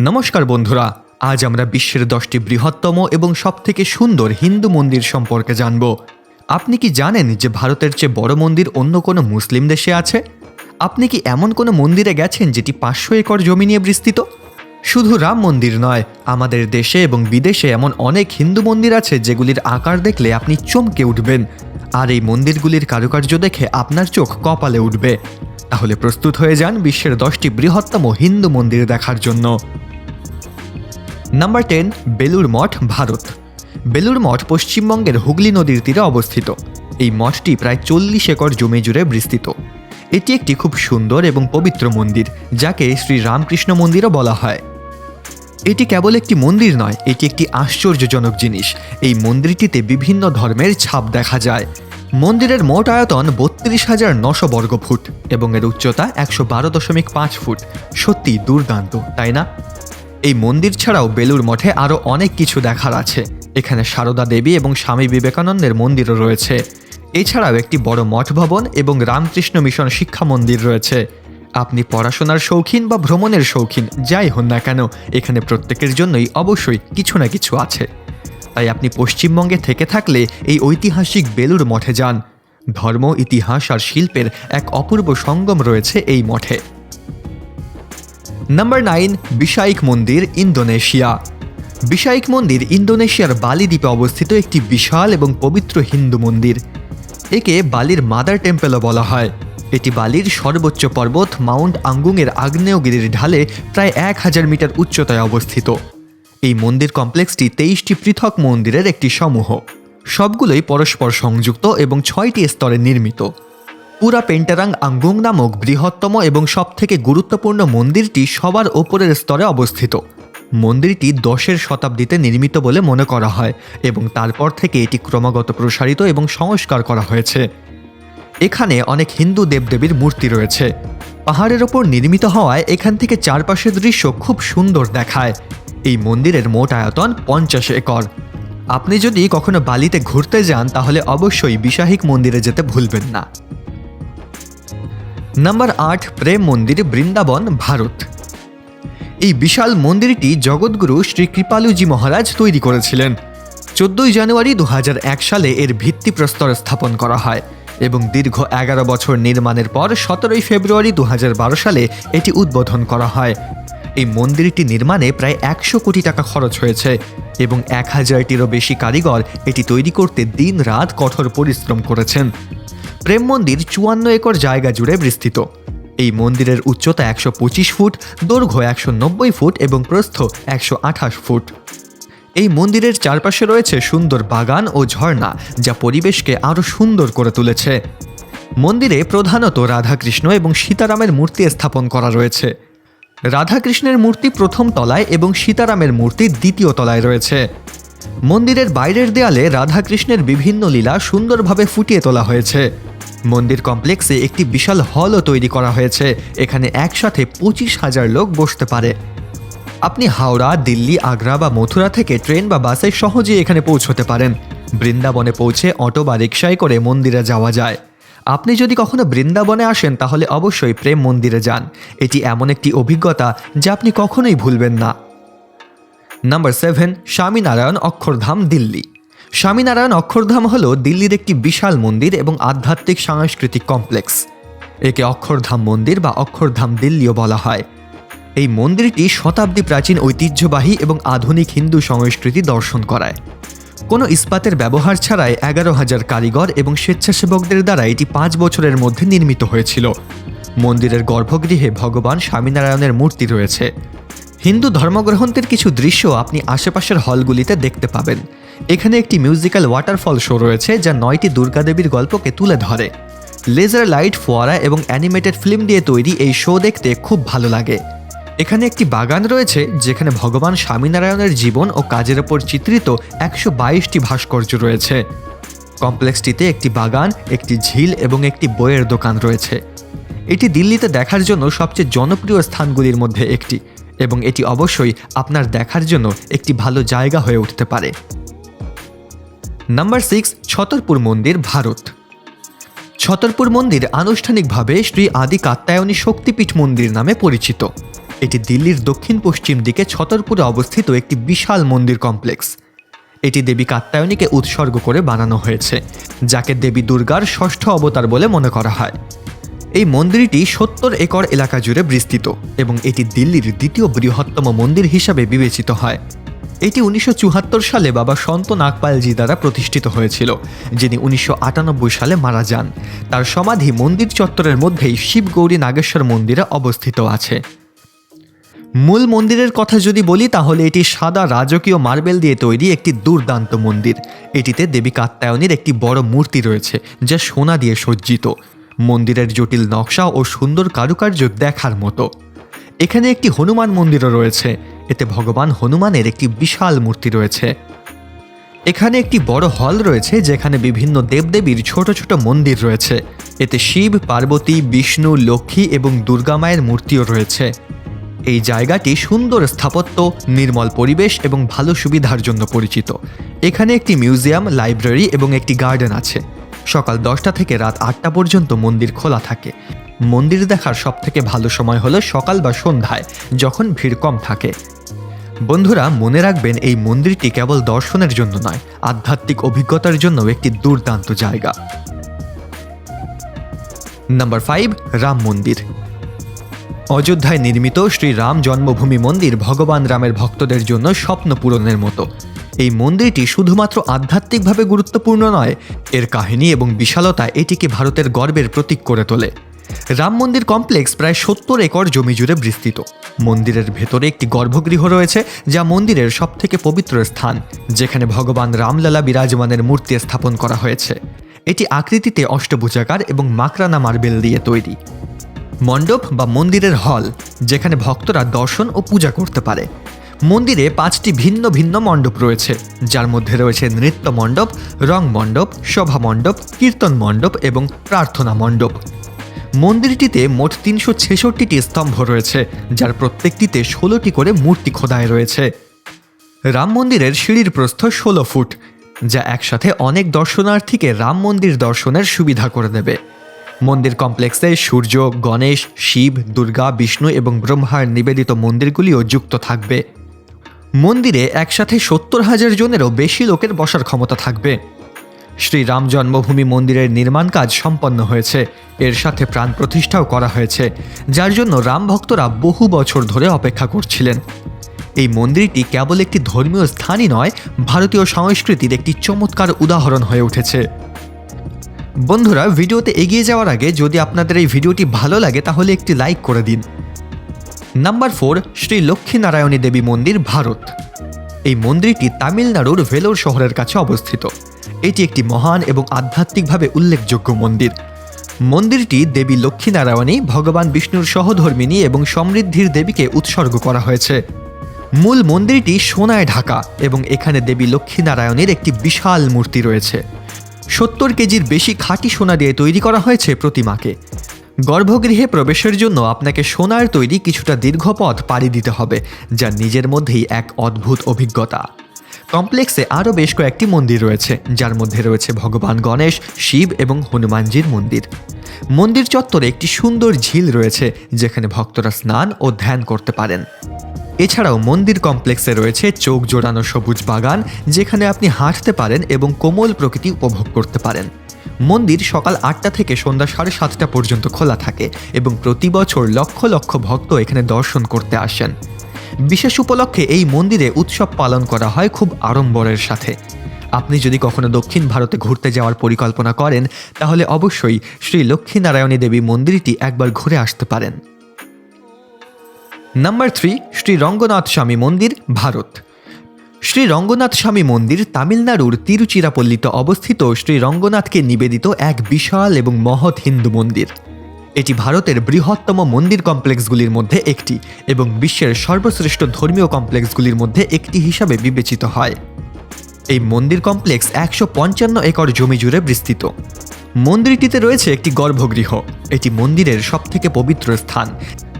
নমস্কার বন্ধুরা, আজ আমরা বিশ্বের দশটি বৃহত্তম এবং সবথেকে সুন্দর হিন্দু মন্দির সম্পর্কে জানব। আপনি কি জানেন যে ভারতের চেয়ে বড় মন্দির অন্য কোনো মুসলিম দেশে আছে? আপনি কি এমন কোনো মন্দিরে গেছেন যেটি পাঁচশো একর জমি নিয়ে বিস্তৃত? শুধু রাম মন্দির নয়, আমাদের দেশে এবং বিদেশে এমন অনেক হিন্দু মন্দির আছে যেগুলির আকার দেখলে আপনি চমকে উঠবেন। আর এই মন্দিরগুলির কারুকার্য দেখে আপনার চোখ কপালে উঠবে। তাহলে প্রস্তুত হয়ে যান বিশ্বের দশটি বৃহত্তম হিন্দু মন্দির দেখার জন্য। Number ten Belur Math, Bharat. Belur Math পশ্চিমবঙ্গের হুগলি নদীর তীরে অবস্থিত। এই মঠটি প্রায় চল্লিশ একর জমি জুড়ে বিস্তৃত। এটি একটি খুব সুন্দর এবং পবিত্র মন্দির, যাকে শ্রী রামকৃষ্ণ মন্দিরও বলা হয়। এটি কেবল একটি মন্দির নয়, এটি একটি আশ্চর্যজনক জিনিস। এই মন্দিরটিতে বিভিন্ন ধর্মের ছাপ দেখা যায়। মন্দিরের মোট আয়তন বত্রিশ হাজার নশো বর্গ ফুট এবং এর উচ্চতা একশো বারো দশমিক পাঁচ ফুট। সত্যি দুর্দান্ত, তাই না? এই মন্দির ছাড়াও বেলুর মঠে আরও অনেক কিছু দেখার আছে। এখানে সারদা দেবী এবং স্বামী বিবেকানন্দের মন্দিরও রয়েছে। এছাড়াও একটি বড় মঠ ভবন এবং রামকৃষ্ণ মিশন শিক্ষা মন্দির রয়েছে। আপনি পড়াশোনার শৌখিন বা ভ্রমণের শৌখিন, যাই হন না কেন, এখানে প্রত্যেকের জন্যই অবশ্যই কিছু না কিছু আছে। তাই আপনি পশ্চিমবঙ্গে থেকে থাকলে এই ঐতিহাসিক বেলুর মঠে যান। ধর্ম, ইতিহাস আর শিল্পের এক অপূর্ব সঙ্গম রয়েছে এই মঠে। নাম্বার নাইন বিশাইক মন্দির, ইন্দোনেশিয়া। বিশাইক মন্দির ইন্দোনেশিয়ার বালি দ্বীপে অবস্থিত একটি বিশাল এবং পবিত্র হিন্দু মন্দির। একে বালির মাদার টেম্পেলও বলা হয়। এটি বালির সর্বোচ্চ পর্বত মাউন্ট আঙ্গুংয়ের আগ্নেয়গিরির ঢালে প্রায় এক হাজার মিটার উচ্চতায় অবস্থিত। এই মন্দির কমপ্লেক্সটি তেইশটি পৃথক মন্দিরের একটি সমূহ। সবগুলোই পরস্পর সংযুক্ত এবং ছয়টি স্তরে নির্মিত। পুরা পেন্টারাং আঙ্গুং নামক বৃহত্তম এবং সবথেকে গুরুত্বপূর্ণ মন্দিরটি সবার ওপরের স্তরে অবস্থিত। মন্দিরটি দশের শতাব্দীতে নির্মিত বলে মনে করা হয় এবং তারপর থেকে এটি ক্রমাগত প্রসারিত এবং সংস্কার করা হয়েছে। এখানে অনেক হিন্দু দেবদেবীর মূর্তি রয়েছে। পাহাড়ের ওপর নির্মিত হওয়ায় এখান থেকে চারপাশের দৃশ্য খুব সুন্দর দেখায়। এই মন্দিরের মোট আয়তন পঞ্চাশ একর। আপনি যদি কখনো বালিতে ঘুরতে যান, তাহলে অবশ্যই বিশাহিক মন্দিরে যেতে ভুলবেন না। নাম্বার আট, প্রেম মন্দির, বৃন্দাবন, ভারত। এই বিশাল মন্দিরটি জগৎগুরু শ্রী কৃপালুজি মহারাজ তৈরি করেছিলেন। চোদ্দই জানুয়ারি দু হাজার এক সালে এর ভিত্তিপ্রস্তর স্থাপন করা হয় এবং দীর্ঘ এগারো বছর নির্মাণের পর সতেরোই ফেব্রুয়ারি দু হাজার বারো সালে এটি উদ্বোধন করা হয়। এই মন্দিরটি নির্মাণে প্রায় একশো কোটি টাকা খরচ হয়েছে এবং এক হাজারটিরও বেশি কারিগর এটি তৈরি করতে দিন রাত কঠোর পরিশ্রম করেছেন। প্রেম মন্দির চুয়ান্ন একর জায়গা জুড়ে বিস্তৃত। এই মন্দিরের উচ্চতা একশো পঁচিশ ফুট, দৈর্ঘ্য একশো নব্বই ফুট এবং প্রস্থ একশো আঠাশ ফুট। এই মন্দিরের চারপাশে রয়েছে সুন্দর বাগান ও ঝর্ণা, যা পরিবেশকে আরও সুন্দর করে তুলেছে। মন্দিরে প্রধানত রাধাকৃষ্ণ এবং সীতারামের মূর্তি স্থাপন করা রয়েছে। রাধাকৃষ্ণের মূর্তি প্রথম তলায় এবং সীতারামের মূর্তি দ্বিতীয় তলায় রয়েছে। মন্দিরের বাইরের দেয়ালে রাধাকৃষ্ণের বিভিন্ন লীলা সুন্দরভাবে ফুটিয়ে তোলা হয়েছে। মন্দির কমপ্লেক্সে একটি বিশাল হলও তৈরি করা হয়েছে। এখানে একসাথে পঁচিশ হাজার লোক বসতে পারে। আপনি হাওড়া, দিল্লি, আগ্রা বা মথুরা থেকে ট্রেন বা বাসে সহজেই এখানে পৌঁছতে পারেন। বৃন্দাবনে পৌঁছে অটো বা রিক্সায় করে মন্দিরে যাওয়া যায়। আপনি যদি কখনো বৃন্দাবনে আসেন, তাহলে অবশ্যই প্রেম মন্দিরে যান। এটি এমন একটি অভিজ্ঞতা যা আপনি কখনোই ভুলবেন না। Number seven, Swaminarayan Akshardham, Delhi. Swaminarayan Akshardham হল দিল্লির একটি বিশাল মন্দির এবং আধ্যাত্মিক সাংস্কৃতিক কমপ্লেক্স। একে অক্ষরধাম মন্দির বা অক্ষরধাম দিল্লিও বলা হয়। এই মন্দিরটি শতাব্দী প্রাচীন ঐতিহ্যবাহী এবং আধুনিক হিন্দু সংস্কৃতি দর্শন করায়। কোনো ইস্পাতের ব্যবহার ছাড়াই এগারো হাজার কারিগর এবং স্বেচ্ছাসেবকদের দ্বারা এটি পাঁচ বছরের মধ্যে নির্মিত হয়েছিল। মন্দিরের গর্ভগৃহে ভগবান স্বামীনারায়ণের মূর্তি রয়েছে। হিন্দু ধর্মগ্রন্থের কিছু দৃশ্য আপনি আশেপাশের হলগুলিতে দেখতে পাবেন। এখানে একটি মিউজিক্যাল ওয়াটারফল শো রয়েছে যা নয়টি দুর্গাদেবীর গল্পকে তুলে ধরে। লেজার লাইট, ফোয়ারা এবং অ্যানিমেটেড ফিল্ম দিয়ে তৈরি এই শো দেখতে খুব ভালো লাগে। এখানে একটি বাগান রয়েছে যেখানে ভগবান স্বামীনারায়ণের জীবন ও কাজের ওপর চিত্রিত একশো বাইশটি ভাস্কর্য রয়েছে। কমপ্লেক্সটিতে একটি বাগান, একটি ঝিল এবং একটি বইয়ের দোকান রয়েছে। এটি দিল্লিতে দেখার জন্য সবচেয়ে জনপ্রিয় স্থানগুলির মধ্যে একটি এবং এটি অবশ্যই আপনার দেখার জন্য একটি ভালো জায়গা হয়ে উঠতে পারে। নাম্বার সিক্স, ছতরপুর মন্দির, ভারত। ছতরপুর মন্দির আনুষ্ঠানিকভাবে শ্রী আদি কাত্যায়নী শক্তিপীঠ মন্দির নামে পরিচিত। এটি দিল্লির দক্ষিণ পশ্চিম দিকে ছতরপুরে অবস্থিত একটি বিশাল মন্দির কমপ্লেক্স। এটি দেবী কাত্যায়নীকে উৎসর্গ করে বানানো হয়েছে, যাকে দেবী দুর্গার ষষ্ঠ অবতার বলে মনে করা হয়। এই মন্দিরটি সত্তর একর এলাকা জুড়ে বিস্তৃত এবং এটি দিল্লির দ্বিতীয় বৃহত্তম মন্দির হিসাবে বিবেচিত হয়। এটি উনিশশো চুয়াত্তর সালে বাবা সন্ত নাগপালজি দ্বারা প্রতিষ্ঠিত হয়েছিল, যিনি উনিশশো আটানব্বই সালে মারা যান। তার সমাধি মন্দির চত্বরের মধ্যেই শিবগৌরী নাগেশ্বর মন্দিরে অবস্থিত আছে। মূল মন্দিরের কথা যদি বলি, তাহলে এটি সাদা রাজকীয় মার্বেল দিয়ে তৈরি একটি দুর্দান্ত মন্দির। এটিতে দেবী কাত্যায়নীর একটি বড় মূর্তি রয়েছে, যা সোনা দিয়ে সজ্জিত। মন্দিরের জটিল নকশা ও সুন্দর কারুকার্য দেখার মতো। এখানে একটি হনুমান মন্দিরও রয়েছে, এতে ভগবান হনুমানের একটি বিশাল মূর্তি রয়েছে। এখানে একটি বড় হল রয়েছে, যেখানে বিভিন্ন দেবদেবীর ছোট ছোট মন্দির রয়েছে। এতে শিব, পার্বতী, বিষ্ণু, লক্ষ্মী এবং দুর্গা মায়ের মূর্তিও রয়েছে। এই জায়গাটি সুন্দর স্থাপত্য, নির্মল পরিবেশ এবং ভালো সুবিধার জন্য পরিচিত। এখানে একটি মিউজিয়াম, লাইব্রেরি এবং একটি গার্ডেন আছে। সকাল দশটা থেকে রাত আটটা পর্যন্ত মন্দির খোলা থাকে। মন্দির দেখার সবথেকে ভালো সময় হলো সকাল বা সন্ধ্যায়, যখন ভিড় কম থাকে। বন্ধুরা, মনে রাখবেন এই মন্দিরটি কেবল দর্শনের জন্য নয়, আধ্যাত্মিক অভিজ্ঞতার জন্য একটি দুর্দান্ত জায়গা। নাম্বার ফাইভ, রাম মন্দির। অযোধ্যায় নির্মিত শ্রী রাম জন্মভূমি মন্দির ভগবান রামের ভক্তদের জন্য স্বপ্ন পূরণের মতো। এই মন্দিরটি শুধুমাত্র আধ্যাত্মিকভাবে গুরুত্বপূর্ণ নয়, এর কাহিনী এবং বিশালতা এটিকে ভারতের গর্বের প্রতীক করে তোলে। রাম মন্দির কমপ্লেক্স প্রায় সত্তর একর জমি জুড়ে বিস্তৃত। মন্দিরের ভেতরে একটি গর্ভগৃহ রয়েছে, যা মন্দিরের সবথেকে পবিত্র স্থান, যেখানে ভগবান রামলালা বিরাজমানের মূর্তি স্থাপন করা হয়েছে। এটি আকৃতিতে অষ্টভুজাকার এবং মাকরানা মার্বেল দিয়ে তৈরি। মণ্ডপ বা মন্দিরের হল, যেখানে ভক্তরা দর্শন ও পূজা করতে পারে। মন্দিরে পাঁচটি ভিন্ন ভিন্ন মণ্ডপ রয়েছে, যার মধ্যে রয়েছে নৃত্য মণ্ডপ, রং মণ্ডপ সভা মণ্ডপ, কীর্তন মণ্ডপ এবং প্রার্থনা মণ্ডপ। মন্দিরটিতে মোট তিনশো ছেষট্টিটি স্তম্ভ রয়েছে, যার প্রত্যেকটিতে ষোলোটি করে মূর্তি খোদায় রয়েছে। রাম মন্দিরের সিঁড়ির প্রস্থ ষোলো ফুট, যা একসাথে অনেক দর্শনার্থীকে রাম মন্দির দর্শনের সুবিধা করে দেবে। মন্দির কমপ্লেক্সে সূর্য, গণেশ, শিব, দুর্গা, বিষ্ণু এবং ব্রহ্মার নিবেদিত মন্দিরগুলিও যুক্ত থাকবে। মন্দিরে একসাথে সত্তর হাজার জনেরও বেশি লোকের বসার ক্ষমতা থাকবে। শ্রী রাম জন্মভূমি মন্দিরের নির্মাণ কাজ সম্পন্ন হয়েছে। এর সাথে প্রাণ প্রতিষ্ঠাও করা হয়েছে, যার জন্য রাম ভক্তরা বহু বছর ধরে অপেক্ষা করছিলেন। এই মন্দিরটি কেবল একটি ধর্মীয় স্থানই নয়, ভারতীয় সংস্কৃতির একটি চমৎকার উদাহরণ হয়ে উঠেছে। বন্ধুরা, ভিডিওতে এগিয়ে যাওয়ার আগে যদি আপনাদের এই ভিডিওটি ভালো লাগে, তাহলে একটি লাইক করে দিন। নাম্বার ফোর, শ্রী লক্ষ্মীনারায়ণী দেবী মন্দির, ভারত। এই মন্দিরটি তামিলনাড়ুর ভেলোর শহরের কাছে অবস্থিত। এটি একটি মহান এবং আধ্যাত্মিকভাবে উল্লেখযোগ্য মন্দির। মন্দিরটি দেবী লক্ষ্মীনারায়ণী, ভগবান বিষ্ণুর সহধর্মিনী এবং সমৃদ্ধির দেবীকে উৎসর্গ করা হয়েছে। মূল মন্দিরটি সোনায় ঢাকা এবং এখানে দেবী লক্ষ্মীনারায়ণের একটি বিশাল মূর্তি রয়েছে। সত্তর কেজির বেশি খাঁটি সোনা দিয়ে তৈরি করা হয়েছে প্রতিমাকে। গর্ভগৃহে প্রবেশের জন্য আপনাকে সোনার তৈরি কিছুটা দীর্ঘ পথ পাড়ি দিতে হবে, যা নিজের মধ্যেই এক অদ্ভুত অভিজ্ঞতা। কমপ্লেক্সে আরও বেশ কয়েকটি মন্দির রয়েছে, যার মধ্যে রয়েছে ভগবান গণেশ, শিব এবং হনুমানজির মন্দির। মন্দির চত্বরে একটি সুন্দর ঝিল রয়েছে, যেখানে ভক্তরা স্নান ও ধ্যান করতে পারেন। এছাড়াও মন্দির কমপ্লেক্সে রয়েছে চোখ জোড়ানো সবুজ বাগান, যেখানে আপনি হাঁটতে পারেন এবং কোমল প্রকৃতি উপভোগ করতে পারেন। মন্দির সকাল আটটা থেকে সন্ধ্যা সাড়ে সাতটা পর্যন্ত খোলা থাকে এবং প্রতি বছর লক্ষ লক্ষ ভক্ত এখানে দর্শন করতে আসেন। বিশেষ উপলক্ষে এই মন্দিরে উৎসব পালন করা হয় খুব আড়ম্বরের সাথে। আপনি যদি কখনো দক্ষিণ ভারতে ঘুরতে যাওয়ার পরিকল্পনা করেন, তাহলে অবশ্যই শ্রী লক্ষ্মীনারায়ণী দেবী মন্দিরটি একবার ঘুরে আসতে পারেন। নাম্বার থ্রি শ্রী রঙ্গনাথ স্বামী মন্দির ভারত শ্রী রঙ্গনাথ স্বামী মন্দির তামিলনাড়ুর তিরুচিরাপল্লিতে অবস্থিত শ্রী রঙ্গনাথকে নিবেদিত এক বিশাল এবং মহৎ হিন্দু মন্দির। এটি ভারতের বৃহত্তম মন্দির কমপ্লেক্সগুলির মধ্যে একটি এবং বিশ্বের সর্বশ্রেষ্ঠ ধর্মীয় কমপ্লেক্সগুলির মধ্যে একটি হিসাবে বিবেচিত হয়। এই মন্দির কমপ্লেক্স একশো পঞ্চান্ন একর জমি জুড়ে বিস্তৃত। মন্দিরটিতে রয়েছে একটি গর্ভগৃহ। এটি মন্দিরের সবথেকে পবিত্র স্থান।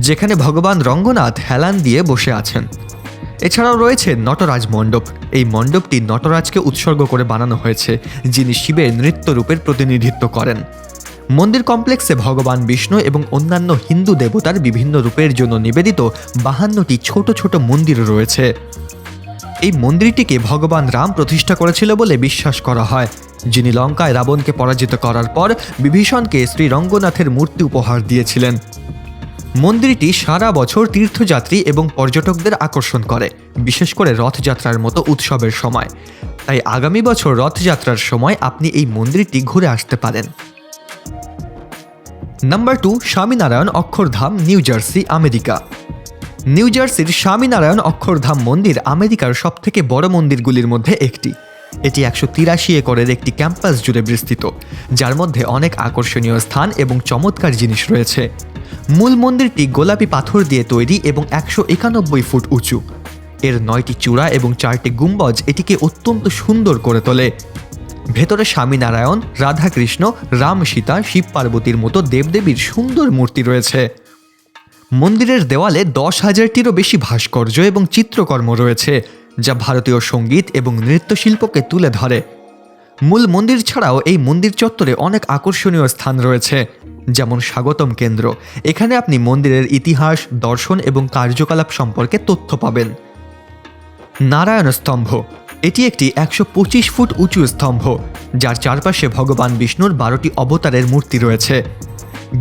যেখানে ভগবান রঙ্গনাথ হেলান দিয়ে বসে আছেন। এছাড়াও রয়েছে নটরাজ মণ্ডপ। এই মণ্ডপটি নটরাজকে উৎসর্গ করে বানানো হয়েছে, যিনি শিবের নৃত্যরূপের প্রতিনিধিত্ব করেন। মন্দির কমপ্লেক্সে ভগবান বিষ্ণু এবং অন্যান্য হিন্দু দেবতার বিভিন্ন রূপের জন্য নিবেদিত বাহান্নটি ছোট ছোট মন্দির রয়েছে। এই মন্দিরটিকে ভগবান রাম প্রতিষ্ঠা করেছিল বলে বিশ্বাস করা হয়, যিনি লঙ্কায় রাবণকে পরাজিত করার পর বিভীষণকে শ্রী রঙ্গনাথের মূর্তি উপহার দিয়েছিলেন। মন্দিরটি সারা বছর তীর্থযাত্রী এবং পর্যটকদের আকর্ষণ করে, বিশেষ করে রথযাত্রার মতো উৎসবের সময়। তাই আগামী বছর রথযাত্রার সময় আপনি এই মন্দিরটি ঘুরে আসতে পারেন। Number two, Swaminarayan Akshardham, New Jersey, America. New জার্সির স্বামীনারায়ণ অক্ষরধাম মন্দির আমেরিকার সবথেকে বড় মন্দিরগুলির মধ্যে একটি। এটি একশো তিরাশি একরের একটি ক্যাম্পাস জুড়ে বিস্তৃত, যার মধ্যে অনেক আকর্ষণীয় স্থান এবং চমৎকার জিনিস রয়েছে। মূল মন্দিরটি গোলাপি পাথর দিয়ে তৈরি এবং একশো একানব্বই ফুট উঁচু। এর নয়টি চূড়া এবং চারটি গুম্বজ এটিকে অত্যন্ত সুন্দর করে তোলে। ভেতরে স্বামীনারায়ণ, রাধাকৃষ্ণ, রাম সীতা, শিব পার্বতীর মতো দেবদেবীর সুন্দর মূর্তি রয়েছে। মন্দিরের দেওয়ালে দশ হাজারটিরও বেশি ভাস্কর্য এবং চিত্রকর্ম রয়েছে, যা ভারতীয় সংগীত এবং নৃত্যশিল্পকে তুলে ধরে। মূল মন্দির ছাড়াও এই মন্দির চত্বরে অনেক আকর্ষণীয় স্থান রয়েছে। যেমন স্বাগতম কেন্দ্র। এখানে আপনি মন্দিরের ইতিহাস, দর্শন এবং কার্যকলাপ সম্পর্কে তথ্য পাবেন। নারায়ণ স্তম্ভ। এটি একটি একশো পঁচিশ ফুট উঁচু স্তম্ভ, যার চারপাশে ভগবান বিষ্ণুর বারোটি অবতারের মূর্তি রয়েছে।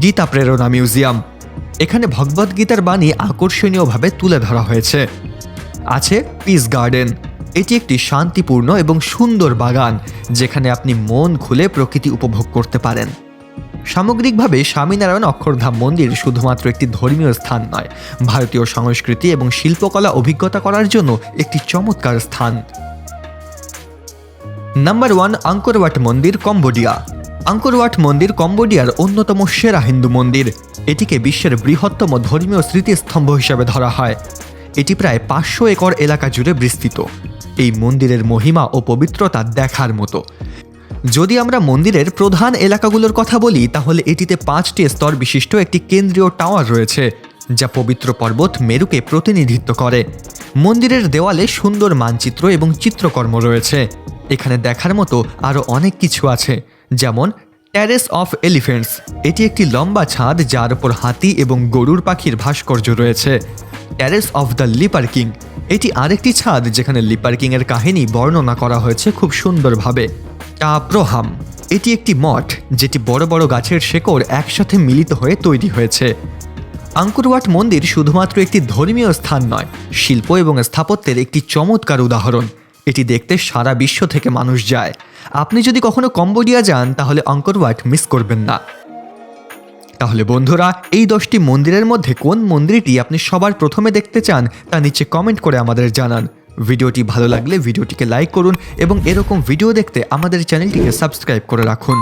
গীতা প্রেরণা মিউজিয়াম। এখানে ভগবদ্গীতার বাণী আকর্ষণীয়ভাবে তুলে ধরা হয়েছে। আছে পিস গার্ডেন। এটি একটি শান্তিপূর্ণ এবং সুন্দর বাগান, যেখানে আপনি মন খুলে প্রকৃতি উপভোগ করতে পারেন। সামগ্রিকভাবে স্বামীনারায়ণ অক্ষরধাম মন্দির শুধুমাত্র একটি ধর্মীয় স্থান নয়, ভারতীয় সংস্কৃতি এবং শিল্পকলা অভিজ্ঞতা করার জন্য একটি চমৎকার স্থান। নাম্বার ওয়ান আঙ্করওয়াট মন্দির, কম্বোডিয়া। আঙ্করওয়াট মন্দির, কম্বোডিয়ার অন্যতম সেরা হিন্দু মন্দির। এটিকে বিশ্বের বৃহত্তম ধর্মীয় স্মৃতিস্তম্ভ হিসেবে ধরা হয়। এটি প্রায় পাঁচশো একর এলাকা জুড়ে বিস্তৃত। এই মন্দিরের মহিমা ও পবিত্রতা দেখার মতো। যদি আমরা মন্দিরের প্রধান এলাকাগুলোর কথা বলি, তাহলে এটিতে পাঁচটি স্তর বিশিষ্ট একটি কেন্দ্রীয় টাওয়ার রয়েছে, যা পবিত্র পর্বত মেরুকে প্রতিনিধিত্ব করে। মন্দিরের দেওয়ালে সুন্দর মানচিত্র এবং চিত্রকর্ম রয়েছে। এখানে দেখার মতো আরও অনেক কিছু আছে, যেমন ট্যারেস অফ এলিফেন্টস এটি একটি লম্বা ছাদ যার উপর হাতি এবং গরুর পাখির ভাস্কর্য রয়েছে। Terrace of the leper king এটি আরেকটি ছাদ যেখানে লিপার কিং এর কাহিনী বর্ণনা করা হয়েছে খুব সুন্দরভাবে। টাপ্রোহাম এটি একটি মঠ যেটি বড় বড় গাছের শেকড় একসাথে মিলিত হয়ে তৈরি হয়েছে। আঙ্কুরওয়াট মন্দির শুধুমাত্র একটি ধর্মীয় স্থান নয়, শিল্প এবং স্থাপত্যের একটি চমৎকার উদাহরণ। এটি দেখতে সারা বিশ্ব থেকে মানুষ যায়। আপনি যদি কখনো কম্বোডিয়া যান, তাহলে আঙ্করওয়াট মিস করবেন না। তাহলে বন্ধুরা, এই দশটি মন্দিরের মধ্যে কোন মন্দিরটি আপনি সবার প্রথমে দেখতে চান, তা নিচে কমেন্ট করে আমাদের জানান। ভিডিওটি ভালো লাগলে ভিডিওটিকে লাইক করুন এবং এরকম ভিডিও দেখতে আমাদের চ্যানেলটিকে সাবস্ক্রাইব করে রাখুন।